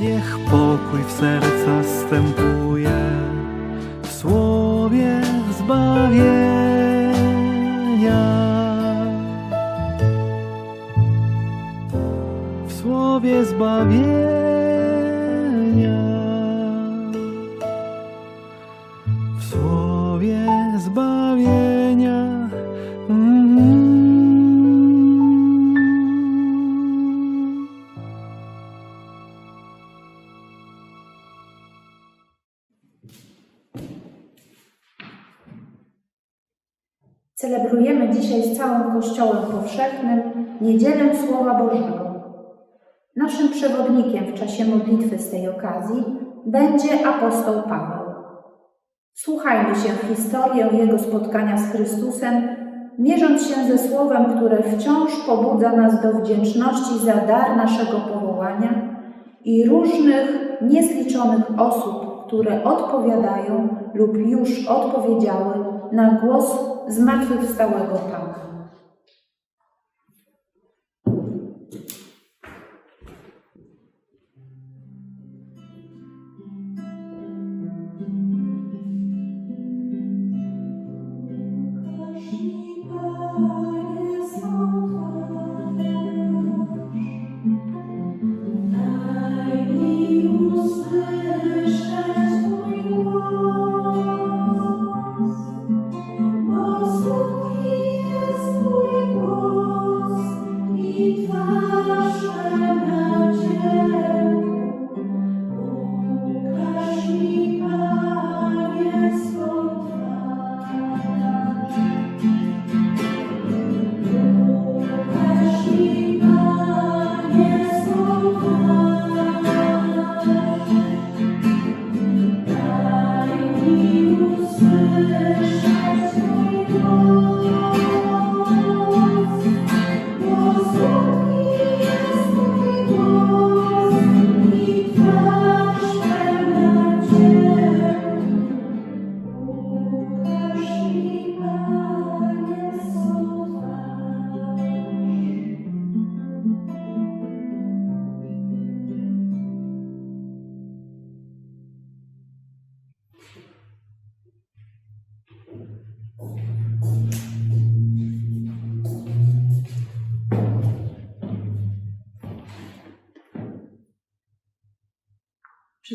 Niech pokój w serca wstępuje w słowie zbawienia. W słowie zbawienia. Celebrujemy dzisiaj z całym Kościołem Powszechnym Niedzielę Słowa Bożego. Naszym przewodnikiem w czasie modlitwy z tej okazji będzie apostoł Paweł. Słuchajmy się w historię jego spotkania z Chrystusem, mierząc się ze słowem, które wciąż pobudza nas do wdzięczności za dar naszego powołania i różnych niezliczonych osób, które odpowiadają lub już odpowiedziały na głos zmartwychwstałego Pana.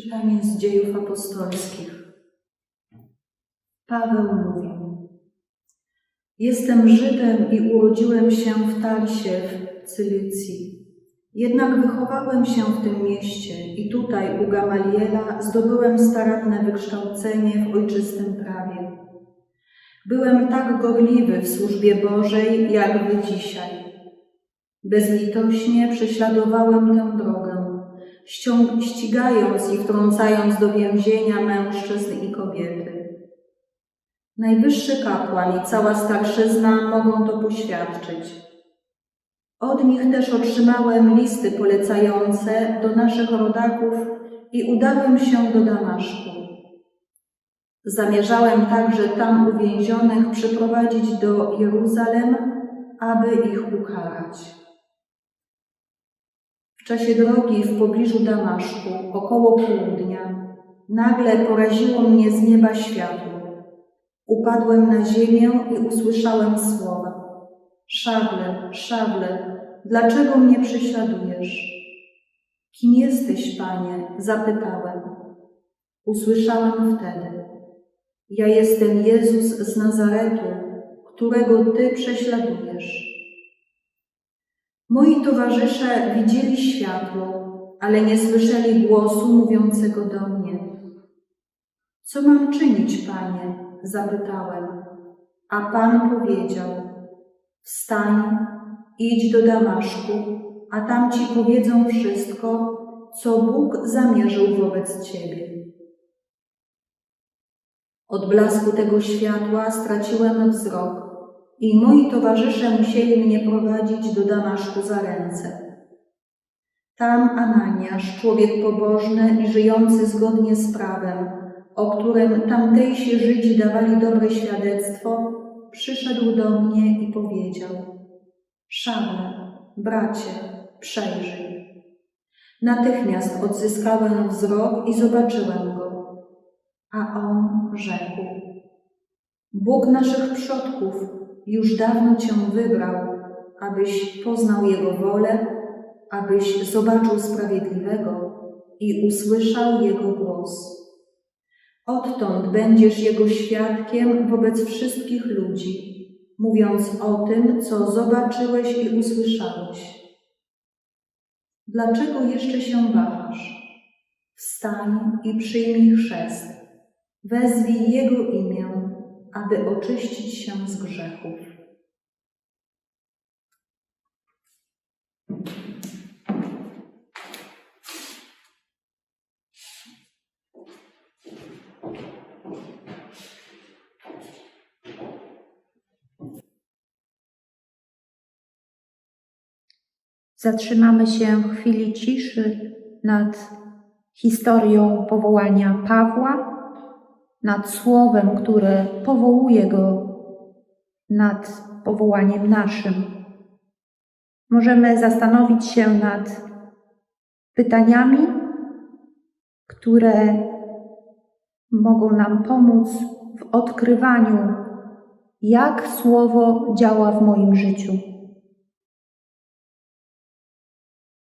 Czytanie z dziejów apostolskich. Paweł mówi: Jestem Żydem i urodziłem się w Tarsie w Cylicji. Jednak wychowałem się w tym mieście i tutaj u Gamaliela zdobyłem staranne wykształcenie w ojczystym prawie. Byłem tak gorliwy w służbie Bożej, jak wy dzisiaj. Bezlitośnie prześladowałem tę drogę, ściąg- ścigając i wtrącając do więzienia mężczyzn i kobiety. Najwyższy kapłan i cała starszyzna mogą to poświadczyć. Od nich też otrzymałem listy polecające do naszych rodaków i udałem się do Damaszku. Zamierzałem także tam uwięzionych przyprowadzić do Jeruzalem, aby ich ukarać. W czasie drogi w pobliżu Damaszku, około południa, nagle poraziło mnie z nieba światło. Upadłem na ziemię i usłyszałem słowa: Szable, szable, dlaczego mnie prześladujesz? Kim jesteś, panie? zapytałem. Usłyszałem wtedy: Ja jestem Jezus z Nazaretu, którego ty prześladujesz. Moi towarzysze widzieli światło, ale nie słyszeli głosu mówiącego do mnie. Co mam czynić, panie? zapytałem. A pan powiedział: Wstań, idź do Damaszku, a tam ci powiedzą wszystko, co Bóg zamierzył wobec ciebie. Od blasku tego światła straciłem wzrok i moi towarzysze musieli mnie prowadzić do Damaszku za ręce. Tam Ananiasz, człowiek pobożny i żyjący zgodnie z prawem, o którym tamtejsi Żydzi dawali dobre świadectwo, przyszedł do mnie i powiedział: Szamle, bracie, przejrzyj. Natychmiast odzyskałem wzrok i zobaczyłem go, a on rzekł: Bóg naszych przodków już dawno Cię wybrał, abyś poznał Jego wolę, abyś zobaczył sprawiedliwego i usłyszał Jego głos. Odtąd będziesz Jego świadkiem wobec wszystkich ludzi, mówiąc o tym, co zobaczyłeś i usłyszałeś. Dlaczego jeszcze się wahasz? Wstań i przyjmij chrzest. Wezwij Jego imię, aby oczyścić się z grzechów. Zatrzymamy się w chwili ciszy nad historią powołania Pawła, nad słowem, które powołuje go nad powołaniem naszym. Możemy zastanowić się nad pytaniami, które mogą nam pomóc w odkrywaniu, jak słowo działa w moim życiu.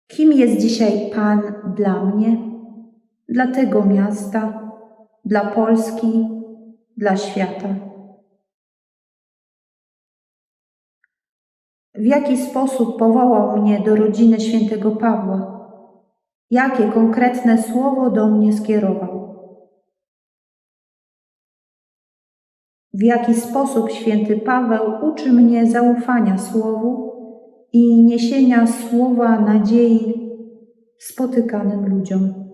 Kim jest dzisiaj Pan dla mnie, dla tego miasta, dla Polski, dla świata? W jaki sposób powołał mnie do rodziny świętego Pawła? Jakie konkretne słowo do mnie skierował? W jaki sposób święty Paweł uczy mnie zaufania słowu i niesienia słowa nadziei spotykanym ludziom.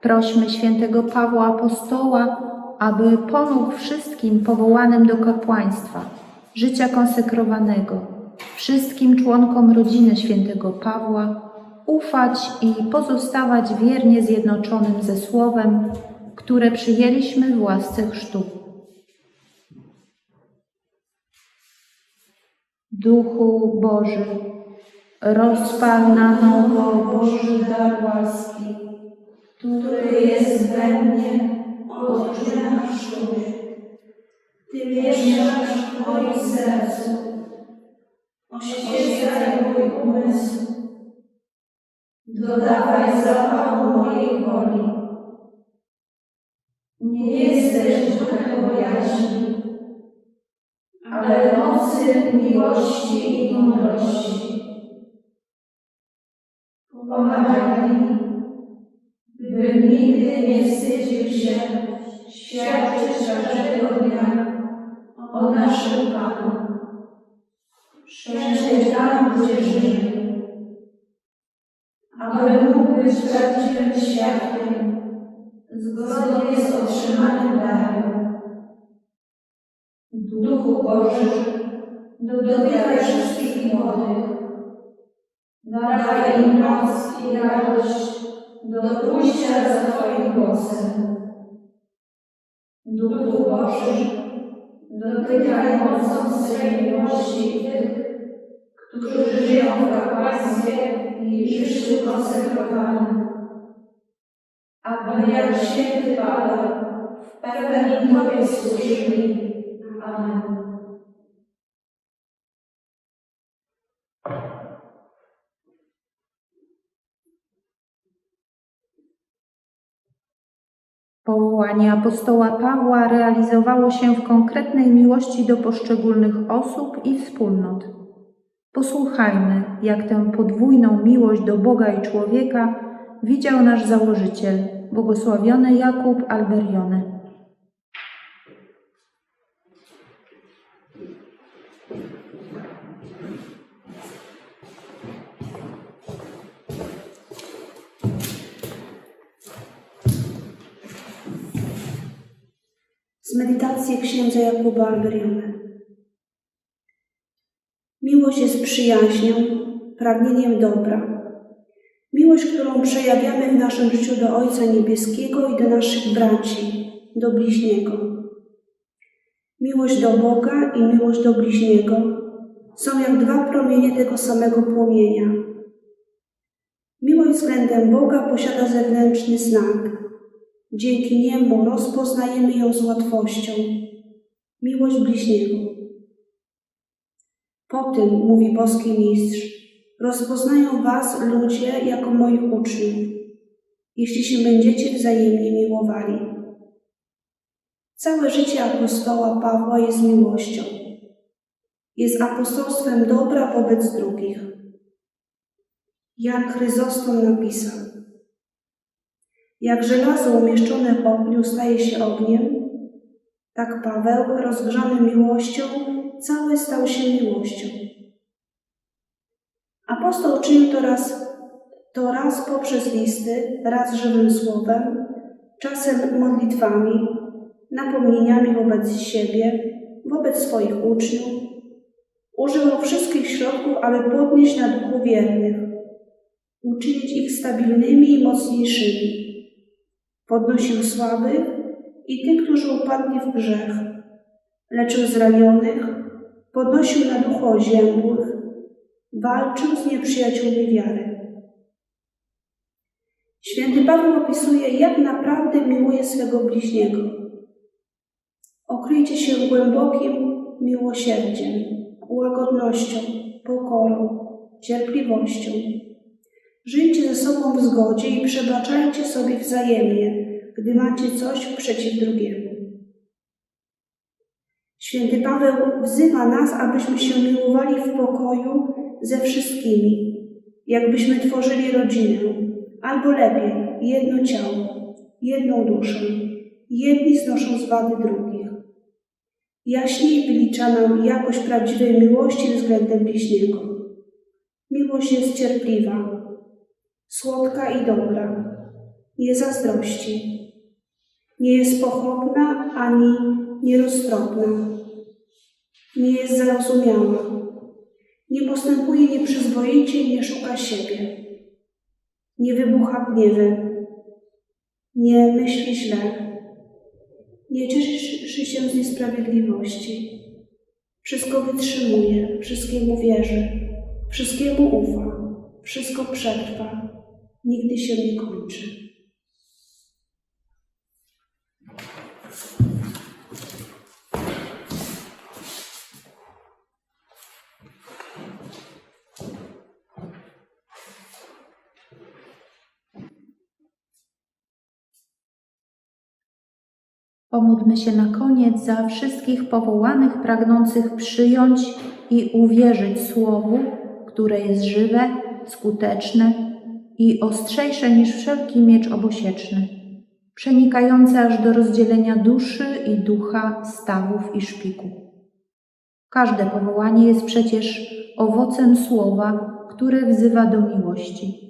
Prośmy świętego Pawła Apostoła, aby pomógł wszystkim powołanym do kapłaństwa, życia konsekrowanego, wszystkim członkom rodziny świętego Pawła ufać i pozostawać wiernie zjednoczonym ze Słowem, które przyjęliśmy w łasce chrztu. Duchu Boży, rozpal na nowo Boży dar łaski, który jest we mnie od chrztu. Ty mieszkasz w moim sercu, oświecaj mój umysł, dodawaj zapachu mojej woli. Nie jesteś duchem bojaźni, ale mocy, miłości i mądrości. Pomagaj mi, bym nigdy nie wstydził się świadczyć każdego dnia o naszym Panu. Wszędzie tam, gdzie żyję, aby mógł być prawdziwym świadkiem zgodnie z otrzymanym darem. Duchu Boży, dotykaj wszystkich młodych, dawaj im moc i radość do pójścia za Twoim głosem. Duchu Boży, dotykaj mocą swej miłości tych, którzy żyją w kapłaństwie i życiu konsekrowanym. Aby jak święty Paweł w pełni Tobie służyli. Amen. Powołanie apostoła Pawła realizowało się w konkretnej miłości do poszczególnych osób i wspólnot. Posłuchajmy, jak tę podwójną miłość do Boga i człowieka widział nasz założyciel, błogosławiony Jakub Alberione. Z medytacji księdza Jakuba Alberione. Miłość jest przyjaźnią, pragnieniem dobra. Miłość, którą przejawiamy w naszym życiu do Ojca Niebieskiego i do naszych braci, do bliźniego. Miłość do Boga i miłość do bliźniego są jak dwa promienie tego samego płomienia. Miłość względem Boga posiada zewnętrzny znak, Dzięki niemu rozpoznajemy ją z łatwością. Miłość bliźniego. Po tym, mówi boski mistrz, rozpoznają was ludzie jako moich uczniów, jeśli się będziecie wzajemnie miłowali. Całe życie apostoła Pawła jest miłością. Jest apostolstwem dobra wobec drugich. Jan Chryzostom napisał, jak żelazo umieszczone w ogniu staje się ogniem, tak Paweł, rozgrzany miłością, cały stał się miłością. Apostoł czynił to raz, to raz poprzez listy, raz żywym słowem, czasem modlitwami, napomnieniami wobec siebie, wobec swoich uczniów. Używał wszystkich środków, aby podnieść na duchu wiernych, uczynić ich stabilnymi i mocniejszymi podnosił słabych i tych, którzy upadli w grzech, leczył zranionych, podnosił na duchu oziębłych, walczył z nieprzyjaciółmi wiary. Święty Paweł opisuje, jak naprawdę miłuje swego bliźniego. Okryjcie się głębokim miłosierdziem, łagodnością, pokorą, cierpliwością. Żyjcie ze sobą w zgodzie i przebaczajcie sobie wzajemnie, gdy macie coś przeciw drugiemu. Święty Paweł wzywa nas, abyśmy się miłowali w pokoju ze wszystkimi, jakbyśmy tworzyli rodzinę, albo lepiej, jedno ciało, jedną duszę, jedni znoszą z wady drugich. Jaśniej wylicza nam jakość prawdziwej miłości względem bliźniego. Miłość jest cierpliwa, słodka i dobra, nie zazdrości, nie jest pochopna ani nieroztropna, nie jest zarozumiała, nie postępuje nieprzyzwoicie, nie szuka siebie, nie wybucha gniewem, nie myśli źle, nie cieszy się z niesprawiedliwości, wszystko wytrzymuje, wszystkiemu wierzy, wszystkiemu ufa, wszystko przetrwa, nigdy się nie kończy. Pomódlmy się na koniec za wszystkich powołanych, pragnących przyjąć i uwierzyć Słowu, które jest żywe, skuteczne i ostrzejsze niż wszelki miecz obosieczny, przenikające aż do rozdzielenia duszy i ducha, stawów i szpiku. Każde powołanie jest przecież owocem Słowa, które wzywa do miłości.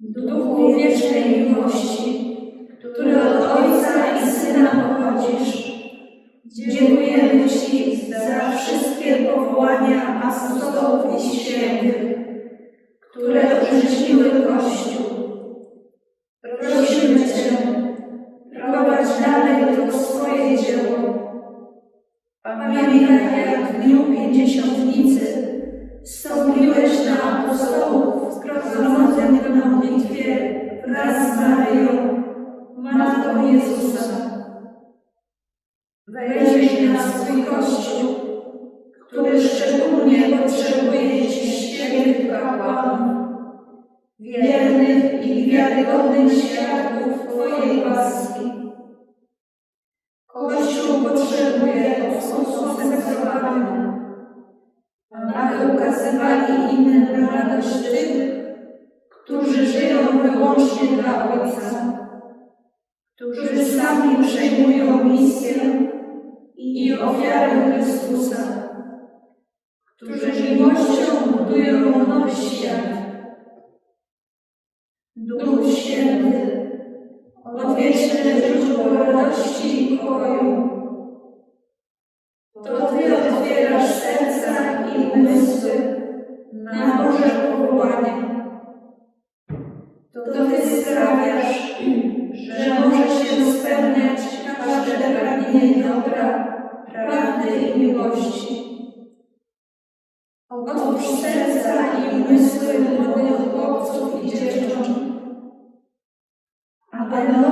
Duchu wiecznej miłości, który od Ojca i Syna pochodzisz, dziękujemy Ci za wszystkie powołania apostołów i świętych, które uczciły Kościół. Pan, wiernych i wiarygodnych świadków Twojej łaski. Kościół potrzebuje odkonsekrowania, aby ukazywali innym radość tych, którzy żyją wyłącznie dla Ojca, którzy sami przejmują misję i ofiarę Chrystusa, którzy miłością budują nowy świat. Duch Święty, odwieczne źródło radości i pokoju. To Ty otwierasz serca i umysły na Boże powołanie.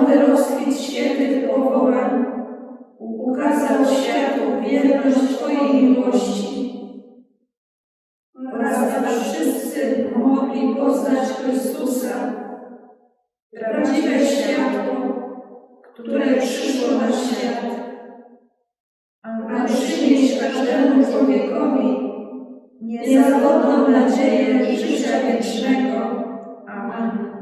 Nowy rozkwit świętych powołań ukazał światu wierność Twojej miłości oraz aby wszyscy mogli poznać Chrystusa, prawdziwe światło, które przyszło na świat, aby przynieść każdemu człowiekowi niezawodną nadzieję życia wiecznego. Amen.